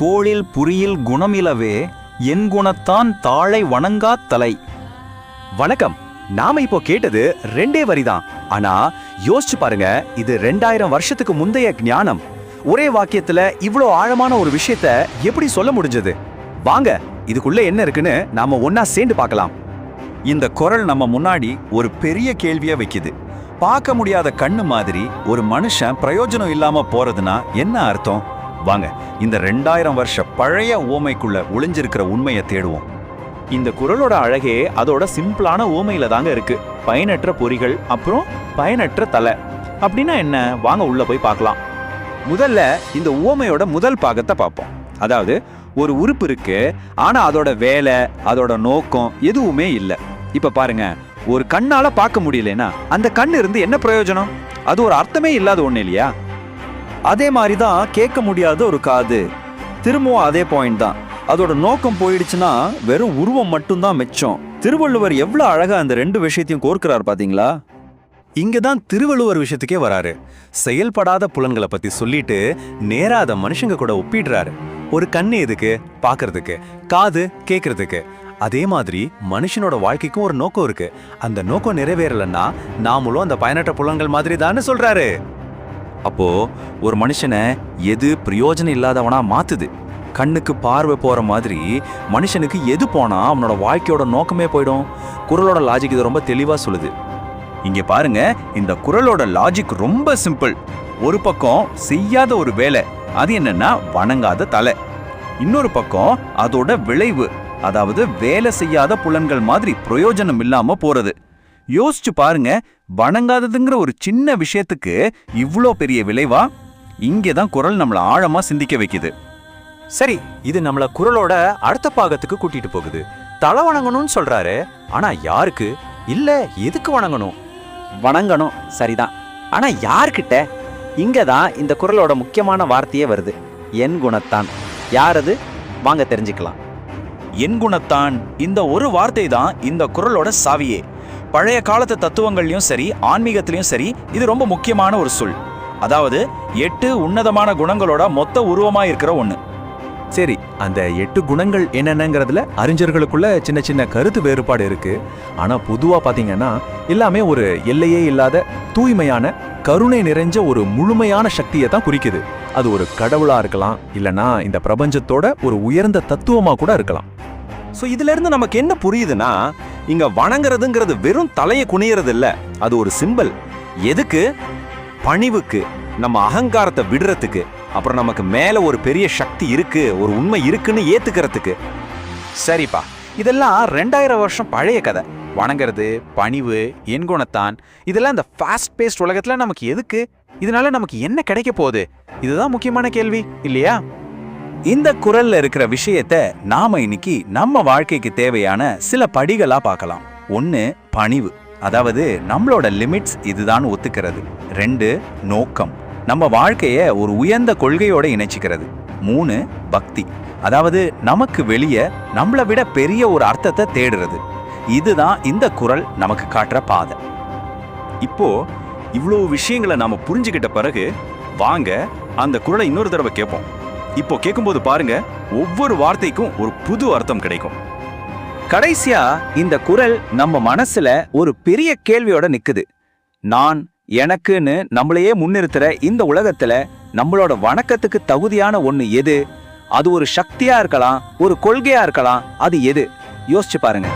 கோளில் புரியில் குணமிலவே என் குணத்தான் தாழை வணங்கா தலை. வணக்கம். நாம இப்போ கேட்டது ரெண்டே வரிதான் ஆனா யோசிச்சு பாருங்க இது ரெண்டாயிரம் வருஷத்துக்கு முந்தைய ஞானம். ஒரே வாக்கியத்துல இவ்வளோ ஆழமான ஒரு விஷயத்த எப்படி சொல்ல முடிஞ்சது? வாங்க இதுக்குள்ள என்ன இருக்குன்னு நாம ஒன்னா சேர்ந்து பார்க்கலாம். இந்த குரல் நம்ம முன்னாடி ஒரு பெரிய கேள்வியா வைக்குது. பார்க்க முடியாத கண்ணு மாதிரி ஒரு மனுஷன் பிரயோஜனம் இல்லாம போறதுன்னா என்ன அர்த்தம்? வாங்க இந்த ரெண்டாயிரம் வருஷ பழைய ஓமைக்குள்ள ஒளிஞ்சிருக்கிற உண்மையை தேடுவோம். இந்த குரலோட அழகே அதோட சிம்பிளான ஓமையில தாங்க இருக்கு. பயனற்ற பொறிகள் அப்புறம் பயனற்ற தலை. அப்படின்னா என்ன? வாங்க உள்ள போய் பார்க்கலாம். முதல்ல இந்த ஓமையோட முதல் பாகத்தை பார்ப்போம். அதாவது ஒரு உறுப்பு இருக்கு ஆனா அதோட வேலை அதோட நோக்கம் எதுவுமே இல்லை. இப்ப பாருங்க ஒரு கண்ணால பார்க்க முடியலனா அந்த கண் இருந்து என்ன பிரயோஜனம்? அது ஒரு அர்த்தமே இல்லாத ஒண்ணு இல்லையா? அதே மாதிரி தான் கேட்க முடியாத ஒரு காது. திரும்பவும் அதே பாயிண்ட் தான். அதோட நோக்கம் போயிடுச்சுன்னா வெறும் உருவம் மட்டும்தான் மிச்சம். திருவள்ளுவர் எவ்வளோ அழகாக அந்த ரெண்டு விஷயத்தையும் கோர்க்கிறார் பார்த்தீங்களா இங்கே தான் திருவள்ளுவர் விஷயத்துக்கே வராரு. செயல்படாத புலன்களை பற்றி சொல்லிட்டு நேராக அதை மனுஷங்க கூட ஒப்பிடுறாரு. ஒரு கண்ணு எதுக்கு? பார்க்கறதுக்கு காது கேட்கறதுக்கு அதே மாதிரி மனுஷனோட வாழ்க்கைக்கும் ஒரு நோக்கம் இருக்கு. அந்த நோக்கம் நிறைவேறலன்னா நாமளும் அந்த பயனற்ற புலன்கள் மாதிரி தானே சொல்றாரு. அப்போ ஒரு மனுஷனை எது பிரயோஜனம் இல்லாதவனா மாத்துது. கண்ணுக்கு பார்வை போற மாதிரி மனுஷனுக்கு எது போனா அவனோட வாழ்க்கையோட நோக்கமே போயிடும். குரலோட லாஜிக் இது ரொம்ப தெளிவா சொல்லுது. இங்க பாருங்க இந்த குரலோட லாஜிக் ரொம்ப சிம்பிள் ஒரு பக்கம் செய்யாத ஒரு வேலை அது என்னன்னா வணங்காத தலை. இன்னொரு பக்கம் அதோட விளைவு அதாவது வேலை செய்யாத புலன்கள் மாதிரி பிரயோஜனம் இல்லாம போறது. யோசிச்சு பாருங்க வணங்காததுங்கிற ஒரு சின்ன விஷயத்துக்கு இவ்ளோ பெரிய விளைவா? இங்கே தான் குரல் நம்மள ஆழமா சிந்திக்க வைக்குது. சரி இது நம்மள குரலோட அடுத்த பாகத்துக்கு கூட்டிட்டு போகுது. தலை வணங்கணும்னு சொல்றாரு ஆனா யாருக்கு? இல்ல எதுக்கு வணங்கணும்? வணங்கணும் சரிதான். ஆனா யார்கிட்ட? இங்க தான் இந்த குரலோட முக்கியமான வார்த்தையே வருது. என் குணத்தான். யார் அது? வாங்க தெரிஞ்சுக்கலாம். என் குணத்தான் இந்த ஒரு வார்த்தை தான் இந்த குரலோட சாவியே. பழைய காலத்து தத்துவங்கள்லயும் சரி ஆன்மீகத்திலயும் சரி இது ரொம்ப முக்கியமான ஒரு சொல். அதாவது எட்டு உன்னதமான குணங்களோட மொத்த உருவமா இருக்கிற ஒண்ணு. சரி அந்த எட்டு குணங்கள் என்னென்னங்கிறதுல அறிஞர்களுக்குள்ள சின்ன சின்ன கருத்து வேறுபாடு இருக்கு. ஆனா பொதுவா பாத்தீங்கன்னா எல்லாமே ஒரு எல்லையே இல்லாத தூய்மையான கருணை நிறைஞ்ச ஒரு முழுமையான சக்தியை தான் குறிக்குது. அது ஒரு கடவுளா இருக்கலாம் இல்லனா இந்த பிரபஞ்சத்தோட ஒரு உயர்ந்த தத்துவமா கூட இருக்கலாம். சோ இதுல இருந்து நமக்கு என்ன புரியுதுன்னா இங்க வணங்குறதுங்கிறது வெறும் தலையை குனியறது இல்ல அது ஒரு சிம்பல் எதுக்கு? பணிவுக்கு. நம்ம அகங்காரத்தை விடுறதுக்கு. அப்புறம் நமக்கு மேல ஒரு பெரிய சக்தி இருக்கு. ஒரு உண்மை இருக்குன்னு ஏத்துக்கிறதுக்கு. சரிப்பா. இதெல்லாம் ரெண்டாயிரம் வருஷம் பழைய கதை. வணங்குறது பணிவு எண்குணத்தான் இதெல்லாம் இந்த ஃபாஸ்ட் பேஸ்ட் உலகத்துல நமக்கு எதுக்கு? இதனால நமக்கு என்ன கிடைக்க போகுது? இதுதான் முக்கியமான கேள்வி. இல்லையா? இந்த குரல்ல இருக்கிற விஷயத்த நாம இன்னைக்கு நம்ம வாழ்க்கைக்கு தேவையான சில படிகளா பார்க்கலாம். ஒன்னு பணிவு. அதாவது நம்மளோட லிமிட்ஸ் இதுதான் ஒத்துக்கிறது. ரெண்டு நோக்கம். நம்ம வாழ்க்கையை ஒரு உயர்ந்த கொள்கையோட இணைச்சிக்கிறது. மூணு பக்தி. அதாவது நமக்கு வெளியே நம்மளை விட பெரிய ஒரு அர்த்தத்தை தேடுறது. இதுதான் இந்த குரல் நமக்கு காட்டுற பாதை. இப்போ இவ்வளோ விஷயங்களை நாம புரிஞ்சுக்கிட்ட பிறகு வாங்க அந்த குரலை இன்னொரு தடவை கேட்போம் இப்போ கேட்கும்போது பாருங்க ஒவ்வொரு வார்த்தைக்கும் ஒரு புது அர்த்தம் கிடைக்கும். கடைசியா இந்த குரல் நம்ம மனசுல ஒரு பெரிய கேள்வியோட நிக்குது. நான் எனக்குன்னு நம்மளையே முன்னிறுத்துற இந்த உலகத்துல நம்மளோட வணக்கத்துக்கு தகுதியான ஒண்ணு எது? அது ஒரு சக்தியா இருக்கலாம் ஒரு கொள்கையா இருக்கலாம் அது எது? யோசிச்சு பாருங்க.